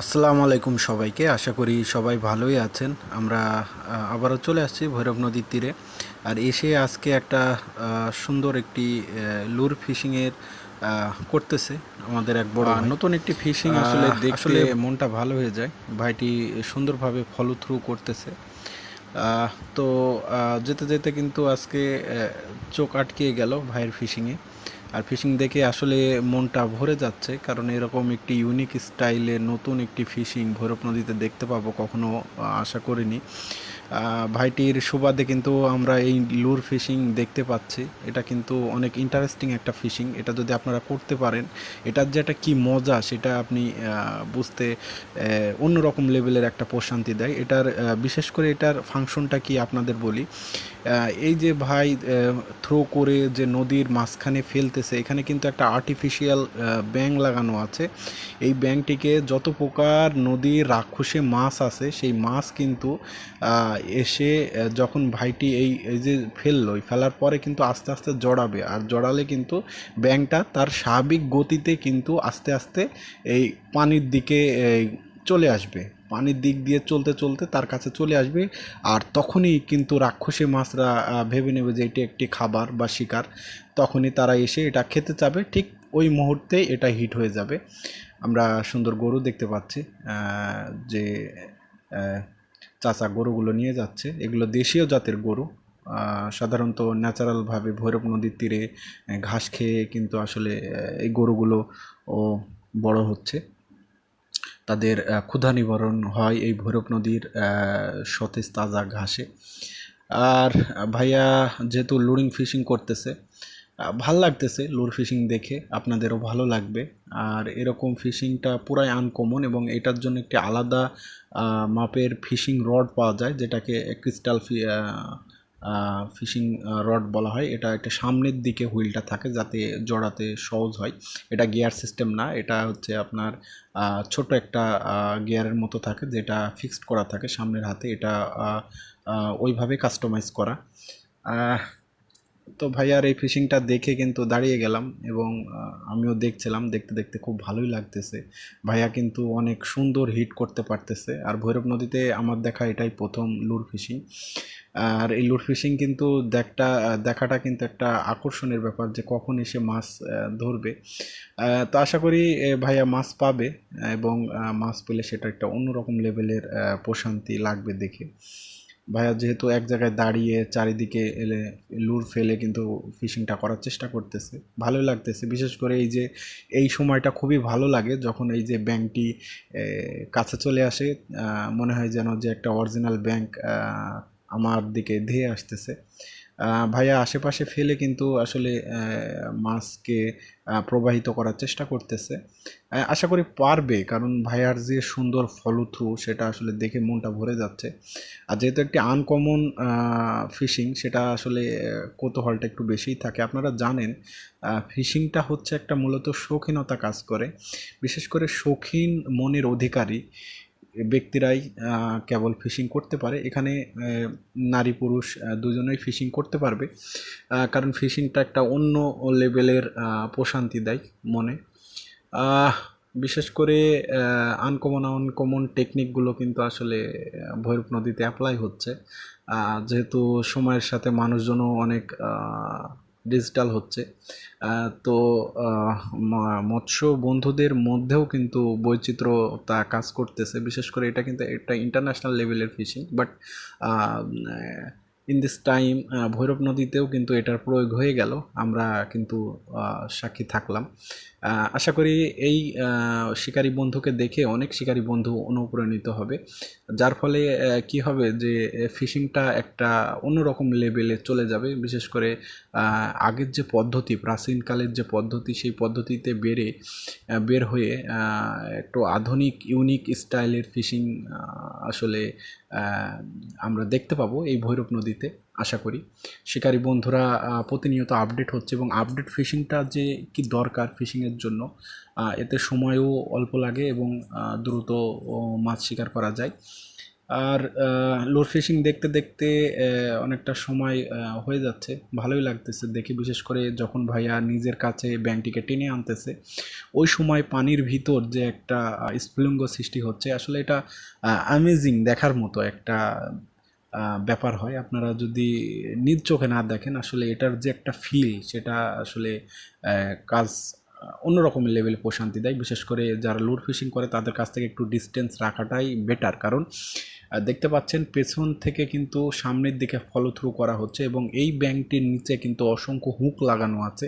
আসসালামু আলাইকুম সবাইকে। আশা করি সবাই ভালোই আছেন। আমরা আবারও চলে আসছি ভৈরব নদীর তীরে। আর এসে আজকে একটা সুন্দর একটি লুর ফিশিংয়ের করতেছে আমাদের এক বড় নতুন একটি ফিশিং আসলে আসলে মনটা ভালো হয়ে যায়। ভাইটি সুন্দরভাবে ফলো থ্রু করতেছে। তো যেতে যেতে কিন্তু আজকে চোখ আটকে গেল ভাইয়ের ফিশিংয়ে আর ফিশিং দেখে আসলে মনটা ভরে যাচ্ছে, কারণ এরকম একটি ইউনিক স্টাইলে নতুন একটি ফিশিং ভৈরব নদীতে দেখতে পাবো কখনো আশা করিনি। ভাইটির সুবাদে কিন্তু আমরা এই লুর ফিশিং দেখতে পাচ্ছি। এটা কিন্তু অনেক ইন্টারেস্টিং একটা ফিশিং। এটা যদি আপনারা করতে পারেন, এটার যে একটা কী মজা সেটা আপনি বুঝতে অন্যরকম লেভেলের একটা প্রশান্তি দেয়। এটার বিশেষ করে এটার ফাংশনটা কি আপনাদের বলি? এই যে ভাই থ্রো করে যে নদীর মাঝখানে ফেলতেছে, এখানে কিন্তু একটা আর্টিফিশিয়াল ব্যাং লাগানো আছে। এই ব্যাংটিকে যত প্রকার নদীর রাক্ষসে মাছ আছে, সেই মাছ কিন্তু এসে যখন ভাইটি এই এই যে ফেলল ফেলার পরে কিন্তু আস্তে আস্তে জড়াবে। আর জড়ালে কিন্তু ব্যাংটা তার স্বাভাবিক গতিতে কিন্তু আস্তে আস্তে এই পানির দিকে চলে আসবে। পানির দিক দিয়ে চলতে চলতে তার কাছে চলে আসবে। আর তখনই কিন্তু রাক্ষসী মাছরা ভেবে নেবে যে এটি একটি খাবার বা শিকার। তখনই তারা এসে এটা খেতে চাবে। ঠিক ওই মুহূর্তে এটা হিট হয়ে যাবে। আমরা সুন্দর গরু দেখতে পাচ্ছি যে চাচা গরুগুলো নিয়ে যাচ্ছে। এগুলো দেশীয় জাতের গরু। সাধারণত ন্যাচারালভাবে ভৈরব নদীর তীরে ঘাস খেয়ে কিন্তু আসলে এই গরুগুলো ও বড় হচ্ছে। তাদের ক্ষুধা নিবারণ হয় এই ভৈরব নদীর সতেজ তাজা ঘাসে। আর ভাইয়া যেহেতু লুরিং ফিশিং করতেছে ভালো লাগতেছে লোর ফিশিং দেখে, আপনাদেরও ভালো লাগবে। আর এরকম ফিশিংটা পুরাই আনকমন এবং এটার জন্য একটি আলাদা মাপের ফিশিং রড পাওয়া যায়, যেটাকে ক্রিস্টাল ফি ফিশিং রড বলা হয়। এটা একটা সামনের দিকে হুইলটা থাকে যাতে জড়াতে সহজ হয়। এটা গিয়ার সিস্টেম না, এটা হচ্ছে আপনার ছোট একটা গিয়ারের মতো থাকে যেটা ফিক্সড করা থাকে সামনের হাতে। এটা ওইভাবে কাস্টমাইজ করা। তো ভাইয়ার এই ফিশিংটা দেখে কিন্তু দাঁড়িয়ে গেলাম এবং আমিও দেখছিলাম, দেখতে দেখতে খুব ভালোই লাগতেছে। ভাইয়া কিন্তু অনেক সুন্দর হিট করতে পারতেছে। আর ভৈরব নদীতে আমার দেখা এটাই প্রথম লুর ফিশিং। আর এই লুর ফিশিং কিন্তু দেখটা, দেখাটা কিন্তু একটা আকর্ষণের ব্যাপার যে কখন এসে মাছ ধরবে। তো আশা করি ভাইয়া মাছ পাবে এবং মাছ পেলে সেটা একটা অন্যরকম লেভেলের প্রশান্তি লাগবে দেখে। ভাইয়া যেহেতু এক জায়গায় দাঁড়িয়ে চারিদিকে এলে, লুর ফেলে কিন্তু ফিশিংটা করার চেষ্টা করতেছে। ভালো লাগতেছে। বিশেষ করে এই যে, এই সময়টা খুবই ভালো লাগে যখন এই যে ব্যাংকটি কাছে চলে আসে মনে হয় যেন যে একটা অরিজিনাল ব্যাংক আমার দিকে ধেয়ে আসতেছে। ভাইয়া আশেপাশে ফেলে কিন্তু আসলে মাছকে প্রবাহিত করার চেষ্টা করতেছে। আশা করি পারবে, কারণ ভাইয়ার যে সুন্দর ফলো থ্রু সেটা আসলে দেখে মনটা ভরে যাচ্ছে। আর যেহেতু একটি আনকমন ফিশিং সেটা আসলে কৌতূহলটা একটু বেশিই থাকে। আপনারা জানেন ফিশিংটা হচ্ছে একটা মূলত শৌখিনতা কাজ করে। বিশেষ করে শৌখিন মনের অধিকারী। ব্যক্তিরাই কেবল ফিশিং করতে পারে। এখানে নারী, পুরুষ দুজনেই ফিশিং করতে পারবে। কারণ ফিশিংটা একটা অন্য লেভেলের প্রশান্তি দেয় মনে। বিশেষ করে আনকমন আনকমন টেকনিকগুলো কিন্তু আসলে ভৈরব নদীতে অ্যাপ্লাই হচ্ছে। যেহেতু সময়ের সাথে মানুষজনও অনেক ডিজিটাল হচ্ছে। তো মৎস্য বন্ধুদের মধ্যেও কিন্তু বৈচিত্র্যতা কাজ করতেছে। বিশেষ করে এটা কিন্তু একটা ইন্টারন্যাশনাল লেভেলের fishing but in this time Bhairab নদীতেও কিন্তু এটার প্রয়োগ হয়ে গেল। আমরা কিন্তু সাক্ষী থাকলাম। আশা করি এই শিকারী বন্ধুকে দেখে অনেক শিকারী বন্ধু অনুপ্রাণিত হবে। যার ফলে কি হবে যে ফিশিংটা একটা অন্যরকম লেভেলে চলে যাবে। বিশেষ করে আগের যে পদ্ধতি, প্রাচীনকালের যে পদ্ধতি, সেই পদ্ধতিতে বেড়ে বের হয়ে একটু আধুনিক, ইউনিক স্টাইলের ফিশিং আসলে আমরা দেখতে পাবো এই ভৈরব নদীতে, আশা করি। শিকারী বন্ধুরা প্রতিনিয়ত আপডেট হচ্ছে এবং আপডেট ফিশিংটা যে কি দরকার ফিশিংয়ের জন্য এতে সময়ও অল্প লাগে এবং দ্রুত মাছ শিকার করা যায়। আর লোড ফিশিং দেখতে দেখতে অনেকটা সময় হয়ে যাচ্ছে। ভালোই লাগতেছে দেখে, বিশেষ করে যখন ভাইয়া নিজের কাছে ব্যাংকটিকে টেনে আনতেছে, ওই সময় পানির ভিতর যে একটা স্ফুলিঙ্গ সৃষ্টি হচ্ছে, আসলে এটা অ্যামেজিং দেখার মতো একটা ব্যাপার হয়। আপনারা যদি নিজ চোখে না দেখেন, আসলে এটার যে একটা ফিল সেটা আসলে কাজ অন্য রকমের লেভেলে প্রশান্তি দেয়। বিশেষ করে যারা লুর ফিশিং করে, তাদের কাছ থেকে একটু ডিস্টেন্স রাখাটাই বেটার কারণ দেখতে পাচ্ছেন পেছন থেকে কিন্তু সামনের দিকে ফলো থ্রু করা হচ্ছে এবং এই ব্যাংকটির নিচে কিন্তু অসংখ্য হুক লাগানো আছে,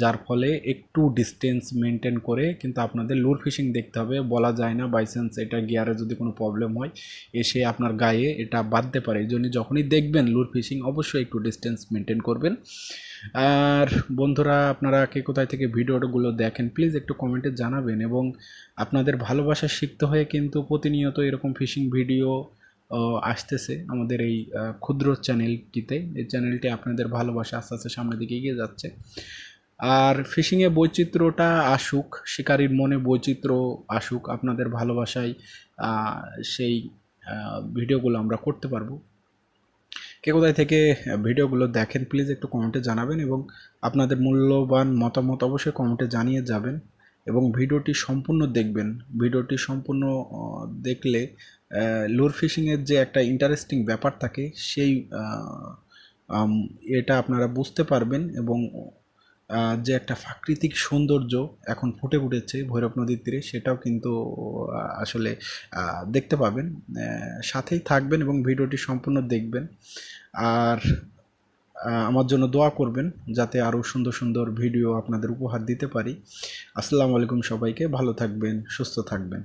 যার ফলে একটু ডিস্টেন্স মেনটেন করে কিন্তু আপনাদের লুর ফিশিং দেখতে হবে। বলা যায় না বাই চান্স এটা গিয়ারে যদি কোনো প্রবলেম হয়, এসে আপনার গায়ে এটা বাঁধতে পারে। এই জন্য যখনই দেখবেন লুর ফিশিং অবশ্যই একটু ডিস্টেন্স মেনটেন করবেন। আর বন্ধুরা, আপনারা কে কোথায় থেকে ভিডিওগুলো দেখেন প্লিজ একটু কমেন্টে জানাবেন এবং আপনাদের ভালোবাসা শিখতে হয়ে কিন্তু প্রতিনিয়ত এরকম ফিশিং ভিডিও আসতেছে আমাদের এই ক্ষুদ্র চ্যানেলটিতে এই চ্যানেলটি আপনাদের ভালোবাসা আস্তে আস্তে সামনের দিকে এগিয়ে যাচ্ছে। আর ফিশিংয়ে বৈচিত্র্যটা আসুক, শিকারীর মনে বৈচিত্র্য আসুক, আপনাদের ভালোবাসায় সেই ভিডিওগুলো আমরা করতে পারব। কে কোথায় থেকে ভিডিওগুলো দেখেন প্লিজ একটু কমেন্টে জানাবেন এবং আপনাদের মূল্যবান মতামত অবশ্যই কমেন্টে জানিয়ে যাবেন এবং ভিডিওটি সম্পূর্ণ দেখবেন। ভিডিওটি সম্পূর্ণ দেখলে লুর ফিশিংয়ের যে একটা ইন্টারেস্টিং ব্যাপার থাকে, সেই এটা আপনারা বুঝতে পারবেন এবং যে একটা প্রাকৃতিক সৌন্দর্য এখন ফুটে উঠেছে ভৈরব নদীর তীরে, সেটাও কিন্তু আসলে দেখতে পাবেন। সাথেই থাকবেন এবং ভিডিওটি সম্পূর্ণ দেখবেন। আর আমার জন্য দোয়া করবেন যাতে আরও সুন্দর সুন্দর ভিডিও আপনাদের উপহার দিতে পারি। আসসালামু আলাইকুম সবাইকে, ভালো থাকবেন, সুস্থ থাকবেন।